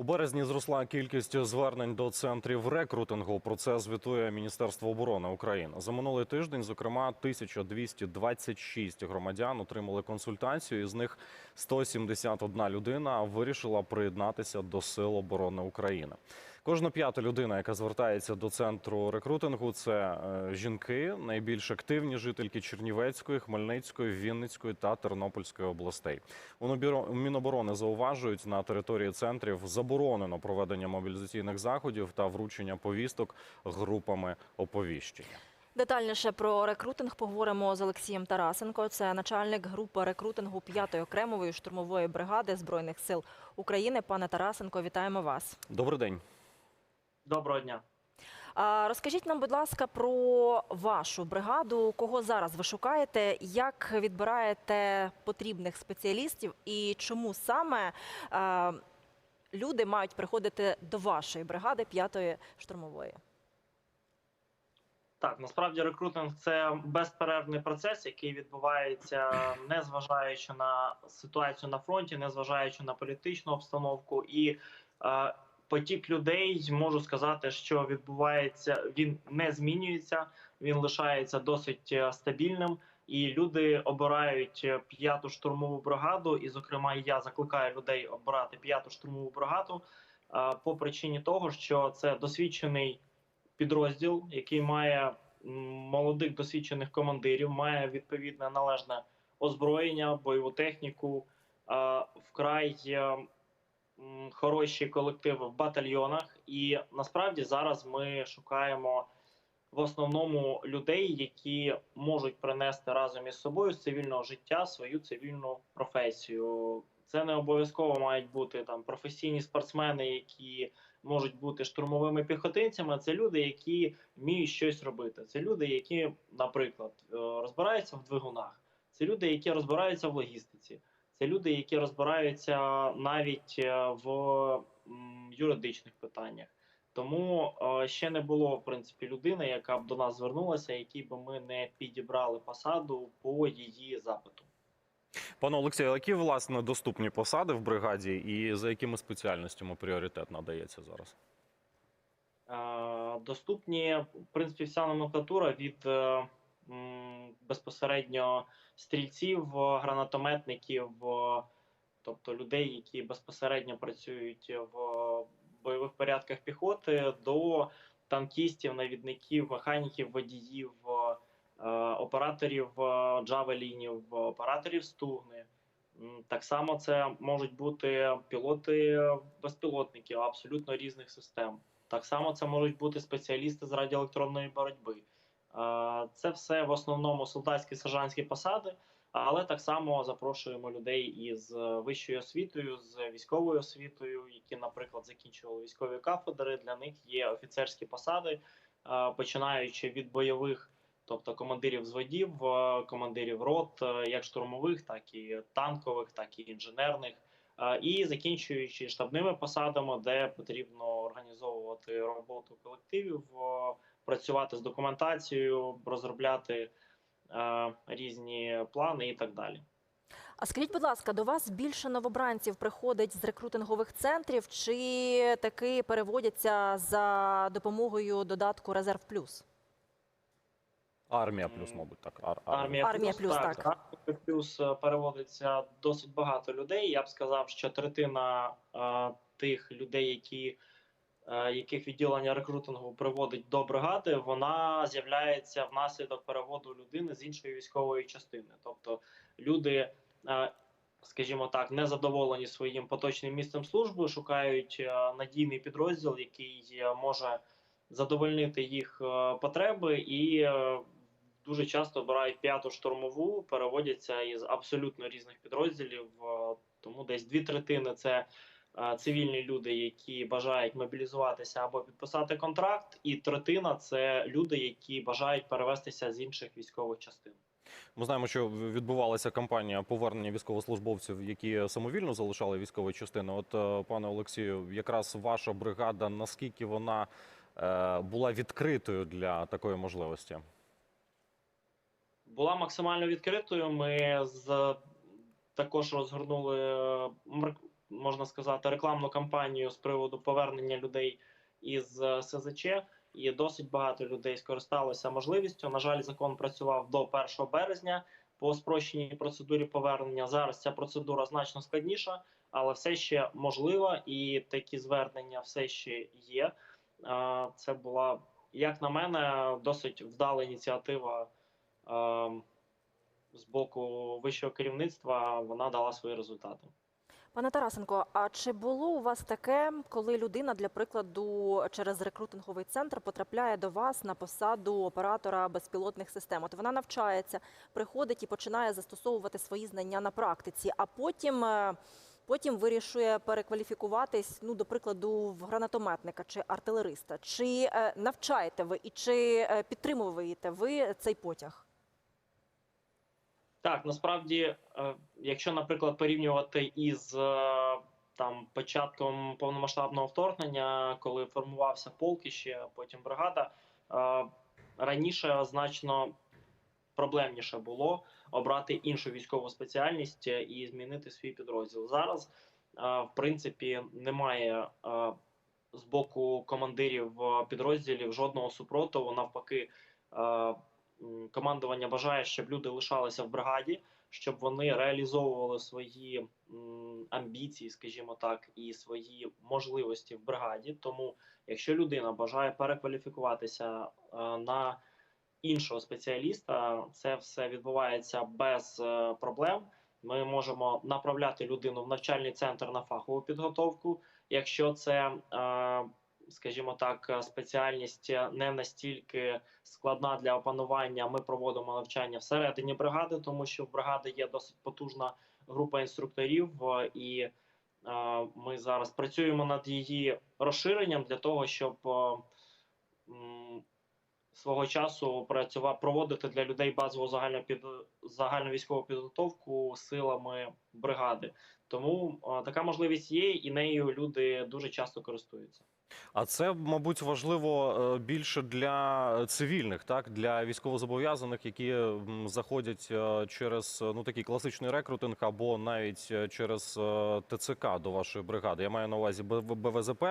У березні зросла кількість звернень до центрів рекрутингу. Про це звітує Міністерство оборони України. За минулий тиждень, зокрема, 1226 громадян отримали консультацію. Із них 171 людина вирішила приєднатися до Сил оборони України. Кожна п'ята людина, яка звертається до центру рекрутингу, це е, жінки, найбільш активні жительки Чернівецької, Хмельницької, Вінницької та Тернопільської областей. У Міноборони зауважують, на території центрів заборонено проведення мобілізаційних заходів та вручення повісток групами оповіщення. Детальніше про рекрутинг поговоримо з Олексієм Тарасенко. Це начальник групи рекрутингу 5-ї окремої штурмової бригади збройних сил України. Пане Тарасенко, вітаємо вас. Добрий день. Доброго дня. Розкажіть нам, будь ласка, про вашу бригаду. Кого зараз ви шукаєте? Як відбираєте потрібних спеціалістів і чому саме люди мають приходити до вашої бригади 5-ї штурмової? Так, насправді рекрутинг це безперервний процес, який відбувається не зважаючи на ситуацію на фронті, не зважаючи на політичну обстановку і е, потік людей можу сказати, що відбувається, він не змінюється, він лишається досить е, стабільним. І люди обирають е, п'яту штурмову бригаду, і, зокрема, я закликаю людей обирати п'яту штурмову бригаду е, по причині того, що це досвідчений підрозділ, який має молодих досвідчених командирів, має відповідне належне озброєння, бойову техніку, вкрай хороші колективи в батальйонах. І насправді зараз ми шукаємо в основному людей, які можуть принести разом із собою з цивільного життя свою цивільну професію. Це не обов'язково мають бути там професійні спортсмени, які можуть бути штурмовими піхотинцями. Це люди, які вміють щось робити. Це люди, які, наприклад, е, розбираються в двигунах. Це люди, які розбираються в логістиці. Це люди, які розбираються навіть е, в юридичних питаннях. Тому е, ще не було в принципі людини, яка б до нас звернулася, якій би ми не підібрали посаду по її запиту. Пане Олексію, які власне доступні посади в бригаді і за якими спеціальностями пріоритет надається зараз? Е, Доступні, в принципі, вся номенклатура від безпосередньо стрільців, е, гранатометників, е, тобто людей, які безпосередньо працюють в бойових порядках піхоти, до танкістів, навідників, механіків, водіїв, е, операторів джавелінів, операторів стугни. Так само це можуть бути пілоти безпілотників абсолютно різних систем. Так само це можуть бути спеціалісти з радіоелектронної боротьби. Е, Це все в основному солдатські сержантські посади, але так само запрошуємо людей із вищою освітою, з військовою освітою, які, наприклад, закінчували військові кафедри. Для них є офіцерські посади, е, починаючи від бойових, тобто командирів зводів, е, командирів рот, е, як штурмових, так і танкових, так і інженерних. І закінчуючи штабними посадами, де потрібно організовувати роботу колективів, працювати з документацією, розробляти різні плани і так далі. А скажіть, будь ласка, до вас більше новобранців приходить з рекрутингових центрів, чи таки переводяться за допомогою додатку Резерв Плюс? Армія плюс, мабуть, так. Ар- армія. Армія, Армія плюс, так. Армія плюс е, переводиться досить багато людей. Я б сказав, що третина е, тих людей, які е, яких відділення рекрутингу приводить до бригади, вона з'являється внаслідок переводу людини з іншої військової частини. Тобто люди, е, скажімо так, не задоволені своїм поточним місцем служби, шукають е, надійний підрозділ, який е, може задовольнити їх е, потреби і. е, Дуже часто обирають п'яту штурмову, переводяться із абсолютно різних підрозділів. е, Тому десь дві третини це е, цивільні люди, які бажають мобілізуватися або підписати контракт, і третина це люди, які бажають перевестися з інших військових частин. Ми знаємо, що відбувалася кампанія повернення військовослужбовців, які самовільно залишали військові частини. От, е, пане Олексію, якраз ваша бригада, наскільки вона була відкритою для такої можливості? Була максимально відкритою. Ми з також розгорнули е, можна сказати, рекламну кампанію з приводу повернення людей із е, СЗЧ. І досить багато людей скористалося можливістю. На жаль, закон працював до 1 березня по спрощеній процедурі повернення. Зараз ця процедура значно складніша, але все ще можлива, і такі звернення все ще є. Е, Це була, як на мене, досить вдала ініціатива з боку вищого керівництва. Вона дала свої результати. Пане Тарасенко, а чи було у вас таке, коли людина, для прикладу, через рекрутинговий центр потрапляє до вас на посаду оператора безпілотних систем? От вона навчається, приходить і починає застосовувати свої знання на практиці, а потім. е, Потім вирішує перекваліфікуватись, ну, до прикладу, в гранатометника чи артилериста. Чи е, навчаєте ви і чи е, підтримуєте ви цей потяг? Так, насправді, е, якщо, наприклад, порівнювати із е, там початком повномасштабного вторгнення, коли формувався полк ще потім бригада, е, раніше значно проблемніше було обрати іншу військову спеціальність і змінити свій підрозділ. Зараз, в принципі, немає з боку командирів підрозділів жодного супротиву. Навпаки, командування бажає, щоб люди лишалися в бригаді, щоб вони реалізовували свої амбіції, скажімо так, і свої можливості в бригаді. Тому, якщо людина бажає перекваліфікуватися е, на іншого спеціаліста, це все відбувається без е, проблем. Ми можемо направляти людину в навчальний центр на фахову підготовку, якщо це, е, скажімо так, е, спеціальність не настільки складна для опанування. Ми проводимо навчання всередині бригади, тому що в бригади є досить потужна група інструкторів, е, і е, ми зараз працюємо над її розширенням для того, щоб е, свого часу працювати проводити для людей базову загальну під загальну військову підготовку силами бригади. Тому е, така можливість є, і нею люди дуже часто користуються. А це, мабуть, важливо е, більше для цивільних, так для військовозобов'язаних, які заходять е, через е, ну такий класичний рекрутинг або навіть через ТЦК до вашої бригади. Я маю на увазі БВЗП,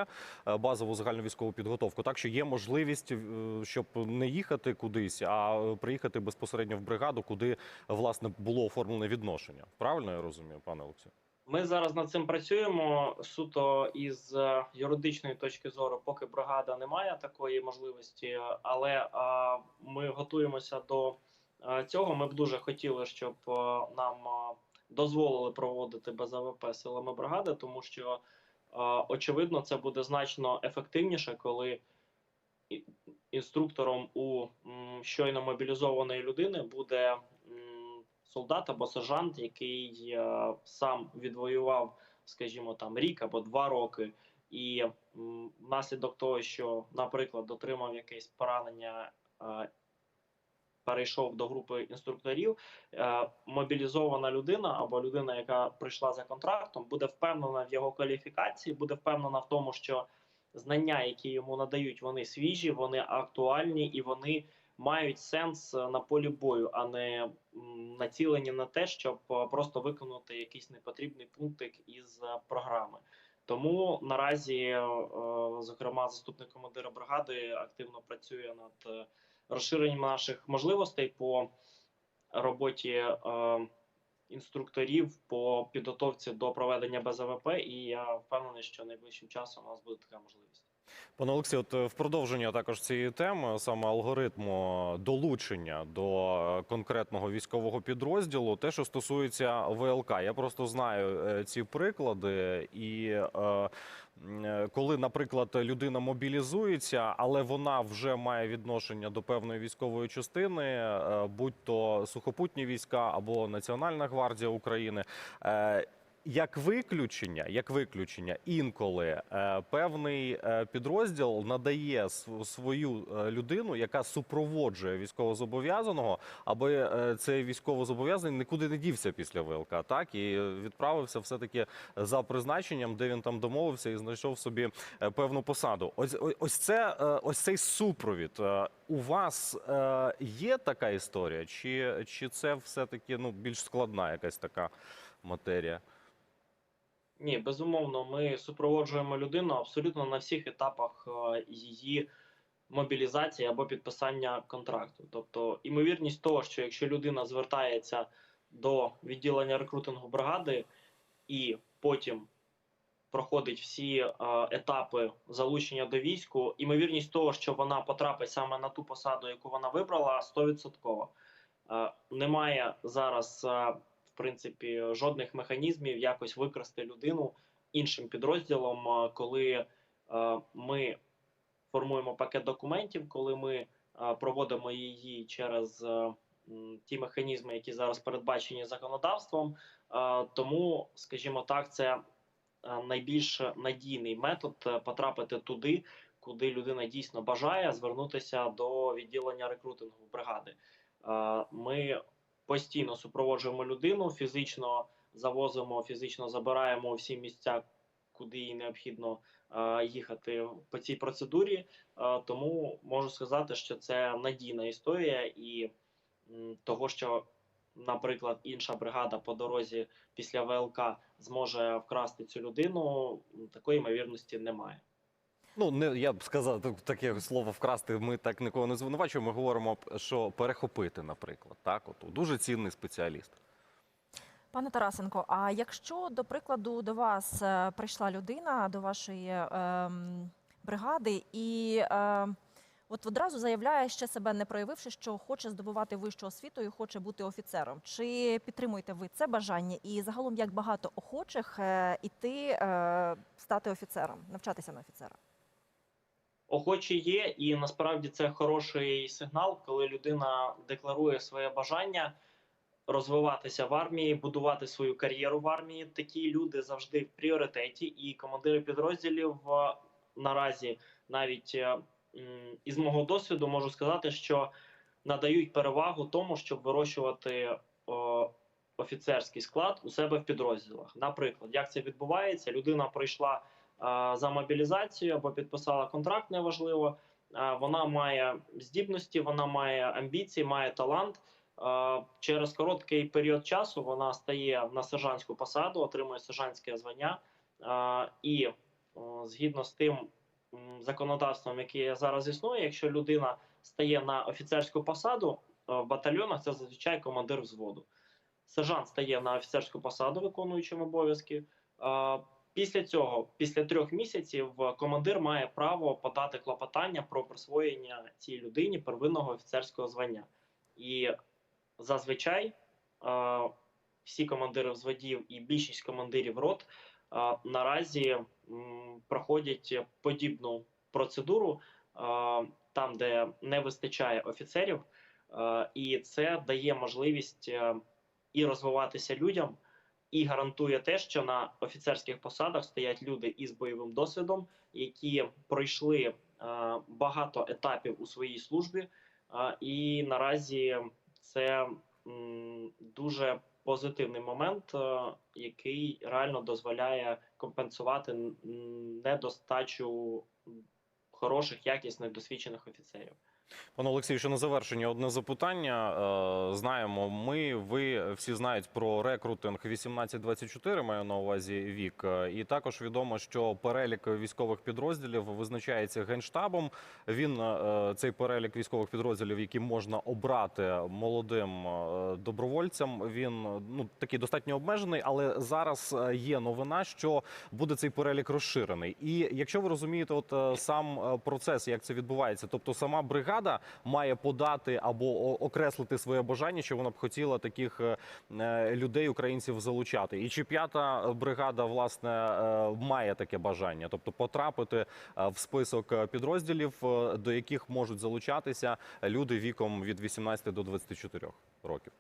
базову загальну військову підготовку. Так що є можливість, щоб не їхати кудись, а приїхати безпосередньо в бригаду, куди власне було оформлене відношення. Правильно я розумію, пане Олексію? Ми зараз над цим працюємо суто із е, юридичної точки зору, поки бригада не має такої можливості, але е, ми готуємося до е, цього. Ми б дуже хотіли, щоб нам дозволили проводити без АВП силами бригади, тому що очевидно це буде значно ефективніше, коли інструктором у щойно мобілізованої людини буде солдат або сержант, який е, сам відвоював, скажімо, там рік або два роки, і внаслідок того, що, наприклад, отримав якесь поранення. е, Перейшов до групи інструкторів, е, мобілізована людина або людина, яка прийшла за контрактом, буде впевнена в його кваліфікації, буде впевнена в тому, що знання, які йому надають, вони свіжі, вони актуальні і вони мають сенс е, на полі бою, а не націлені на те, щоб е, просто виконати якийсь непотрібний пунктик із е, програми. Тому наразі, зокрема, заступник командира бригади активно працює над розширенням наших можливостей по роботі інструкторів по підготовці до проведення БЗВП, і я впевнений, що найближчим часом у нас буде така можливість. Пане Олексію, от е, в продовження також цієї теми, саме алгоритму долучення до е, конкретного військового підрозділу, те, що стосується ВЛК, я просто знаю е, ці приклади, і е, коли, наприклад, людина мобілізується, але вона вже має відношення до певної військової частини, будь то сухопутні війська або Національна гвардія України. Як виключення, як виключення, інколи е, певний е, підрозділ надає свою е, людину, яка супроводжує військовозобов'язаного, аби цей військовозобов'язаний нікуди не дівся після ВЛК, так і відправився все таки за призначенням, де він там домовився і знайшов собі певну посаду. Ось ось- це ось цей супровід. У вас е, є така історія, чи, чи це все таки ну більш складна якась така матерія? Ні, безумовно, ми супроводжуємо людину абсолютно на всіх етапах е, її мобілізації або підписання контракту. Тобто, імовірність того, що якщо людина звертається до відділення рекрутингу бригади і потім проходить всі е, етапи залучення до війську, імовірність того, що вона потрапить саме на ту посаду, яку вона вибрала, 100%. Е, немає зараз, принципі, жодних механізмів якось викрасти людину іншим підрозділом, коли ми формуємо пакет документів, коли ми проводимо її через ті механізми, які зараз передбачені законодавством. Тому, скажімо так, це найбільш надійний метод е, потрапити туди, куди людина дійсно бажає звернутися до відділення рекрутингу бригади. Ми постійно супроводжуємо людину, фізично завозимо, фізично забираємо всі місця, куди їй необхідно е, їхати по цій процедурі. Е, Тому можу сказати, що це надійна історія і м, того, що, наприклад, інша бригада по дорозі після ВЛК зможе вкрасти цю людину, такої ймовірності немає. Ну, не я б сказав таке слово вкрасти. Ми так нікого не звинувачуємо. Ми говоримо, що перехопити, наприклад. Так, от дуже цінний спеціаліст. Пане Тарасенко, а якщо, до прикладу, до вас е, прийшла людина до вашої ем, бригади і е, от одразу заявляє, ще себе не проявивши, що хоче здобувати вищу освіту і хоче бути офіцером. Чи підтримуєте ви це бажання? І загалом як багато охочих е, іти е, стати офіцером, навчатися на офіцера? Охочі є, і насправді це хороший сигнал, коли людина декларує своє бажання розвиватися в армії, будувати свою кар'єру в армії. Такі люди завжди в пріоритеті, і командири підрозділів е, наразі навіть е, із мого досвіду можу сказати, що надають перевагу тому, щоб вирощувати офіцерський склад у себе в підрозділах. Наприклад, як це відбувається, людина пройшла за мобілізацію або підписала контракт, неважливо. Вона має здібності, вона має амбіції, має талант. Через короткий період часу вона стає на сержантську посаду, отримує сержантське звання. І згідно з тим законодавством, яке зараз існує, якщо людина стає на офіцерську посаду е, в батальйонах, це зазвичай командир взводу. Сержант стає на офіцерську посаду, виконуючим обов'язки. Е, Після цього, після трьох місяців, командир має право подати клопотання про присвоєння цій людині первинного офіцерського звання. І зазвичай е, всі командири взводів і більшість командирів рот е, наразі проходять подібну процедуру е, там, де не вистачає офіцерів, е, і це дає можливість е, і розвиватися людям і гарантує те, що на офіцерських посадах стоять люди із бойовим досвідом, які пройшли е, багато етапів у своїй службі, е, і наразі це дуже позитивний момент, е, який реально дозволяє компенсувати недостачу хороших, якісних, досвідчених офіцерів. Пане Олексію, ще на завершення одне запитання. Е, Знаємо, ми, ви всі знають про рекрутинг 1824, маю на увазі вік. Е, І також відомо, що перелік військових підрозділів визначається генштабом. Він е, цей перелік військових підрозділів, які можна обрати молодим добровольцям. Він ну такий достатньо обмежений, але зараз є новина, що буде цей перелік розширений. І якщо ви розумієте, от сам процес, як це відбувається, тобто сама бригада має подати або окреслити своє бажання, що вона б хотіла таких е, е, людей, українців залучати. І чи п'ята бригада власне е, має таке бажання, тобто потрапити в список підрозділів, до яких можуть залучатися люди віком від 18 до 24 років.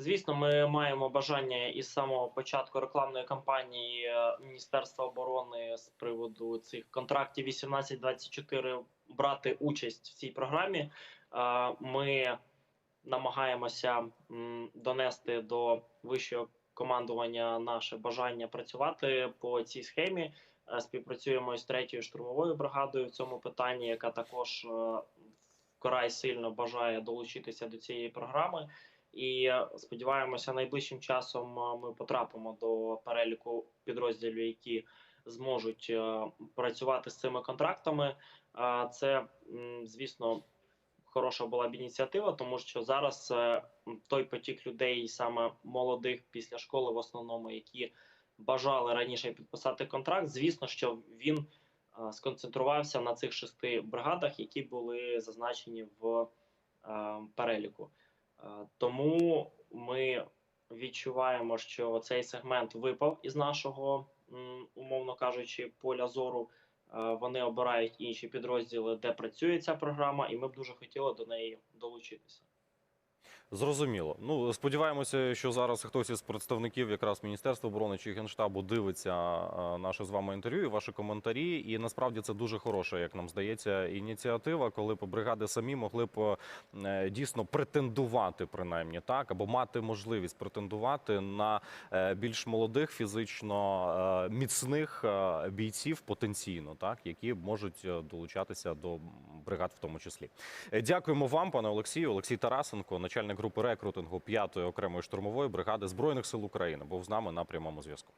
Звісно, ми маємо бажання із самого початку рекламної кампанії Міністерства оборони з приводу цих контрактів 18-24 брати участь в цій програмі. Е, Ми намагаємося донести до вищого командування наше бажання працювати по цій схемі. Е, Співпрацюємо із третьою штурмовою бригадою в цьому питанні, яка також е, вкрай сильно бажає долучитися до цієї програми. І сподіваємося, найближчим часом ми потрапимо до переліку підрозділів, які зможуть працювати з цими контрактами. Це, звісно, хороша була б ініціатива, тому що зараз е, той потік людей, саме молодих після школи, в основному, які бажали раніше підписати контракт, звісно, що він е, сконцентрувався на цих шести бригадах, які були зазначені в е, переліку. Тому ми відчуваємо, що цей сегмент випав із нашого, умовно кажучи, поля зору. Е, Вони обирають інші підрозділи, де працює ця програма, і ми б дуже хотіли до неї долучитися. Зрозуміло. Ну сподіваємося, що зараз хтось із представників якраз Міністерства оборони чи генштабу дивиться е, наше з вами інтерв'ю, і ваші коментарі. І насправді це дуже хороша, як нам здається, ініціатива, коли б бригади самі могли б е, дійсно претендувати, принаймні так, або мати можливість претендувати на е, більш молодих, фізично міцних бійців потенційно, так які можуть долучатися до бригад, в тому числі. Дякуємо вам, пане Олексію. Олексій Тарасенко, начальник групи рекрутингу 5-ї окремої штурмової бригади збройних сил України, був з нами на прямому зв'язку.